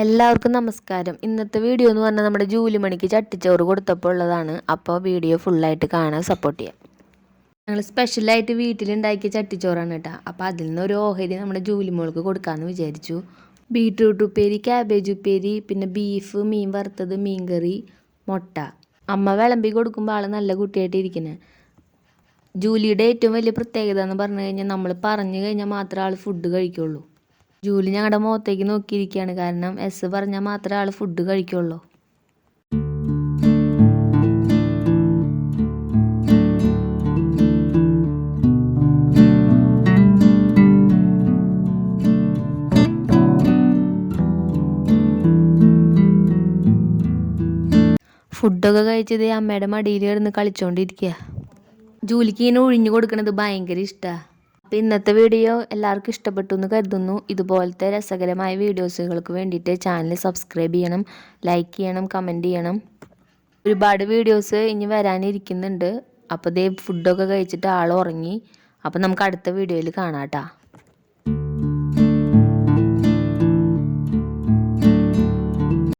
എല്ലാവർക്കും നമസ്കാരം. ഇന്നത്തെ വീഡിയോ എന്ന് പറഞ്ഞാൽ നമ്മുടെ ജൂലി മണിക്ക് ചട്ടിച്ചോറ് കൊടുത്തപ്പോൾ ഉള്ളതാണ്. അപ്പോൾ വീഡിയോ ഫുള്ളായിട്ട് കാണാൻ സപ്പോർട്ട് ചെയ്യാം. ഞങ്ങൾ സ്പെഷ്യലായിട്ട് വീട്ടിലുണ്ടാക്കിയ ചട്ടിച്ചോറാണ് കേട്ടോ. അപ്പോൾ അതിൽ നിന്ന് ഒരു ഓഹരി നമ്മുടെ ജൂലി മോൾക്ക് കൊടുക്കാമെന്ന് വിചാരിച്ചു. ബീട്രൂട്ട് ഉപ്പേരി ക്യാബേജ് ഉപ്പേരി പിന്നെ ബീഫ് മീൻ വറുത്തത് മീൻകറി മുട്ട. അമ്മ വിളമ്പി കൊടുക്കുമ്പോൾ ആൾ നല്ല കുട്ടിയായിട്ട് ഇരിക്കുന്നത് ജൂലിയുടെ ഏറ്റവും വലിയ പ്രത്യേകത എന്ന് പറഞ്ഞു കഴിഞ്ഞാൽ നമ്മൾ പറഞ്ഞു കഴിഞ്ഞാൽ മാത്രമേ ആൾ ഫുഡ് കഴിക്കുള്ളൂ. ജൂലി ഞങ്ങളുടെ മുഖത്തേക്ക് നോക്കിയിരിക്കുകയാണ് കാരണം എസ് പറഞ്ഞാൽ മാത്രമേ ആൾ ഫുഡ് കഴിക്കുള്ളൂ. ഫുഡൊക്കെ കഴിച്ചത് അമ്മയുടെ മടിയിൽ കിടന്ന് കളിച്ചോണ്ടിരിക്കുക ജൂലിക്ക് ഇങ്ങനെ ഒഴിഞ്ഞു കൊടുക്കണത് ഭയങ്കര ഇഷ്ടമാണ് അപ്പോൾ ഇന്നത്തെ വീഡിയോ എല്ലാവർക്കും ഇഷ്ടപ്പെട്ടു എന്ന് കരുതുന്നു. ഇതുപോലത്തെ രസകരമായ വീഡിയോസുകൾക്ക് വേണ്ടിയിട്ട് ചാനൽ സബ്സ്ക്രൈബ് ചെയ്യണം ലൈക്ക് ചെയ്യണം കമന്റ് ചെയ്യണം. ഒരുപാട് വീഡിയോസ് ഇനി വരാനിരിക്കുന്നുണ്ട്. അപ്പോൾ ദേ ഫുഡൊക്കെ കഴിച്ചിട്ട് ആൾ ഉറങ്ങി. അപ്പോൾ നമുക്ക് അടുത്ത വീഡിയോയിൽ കാണാം കേട്ടോ.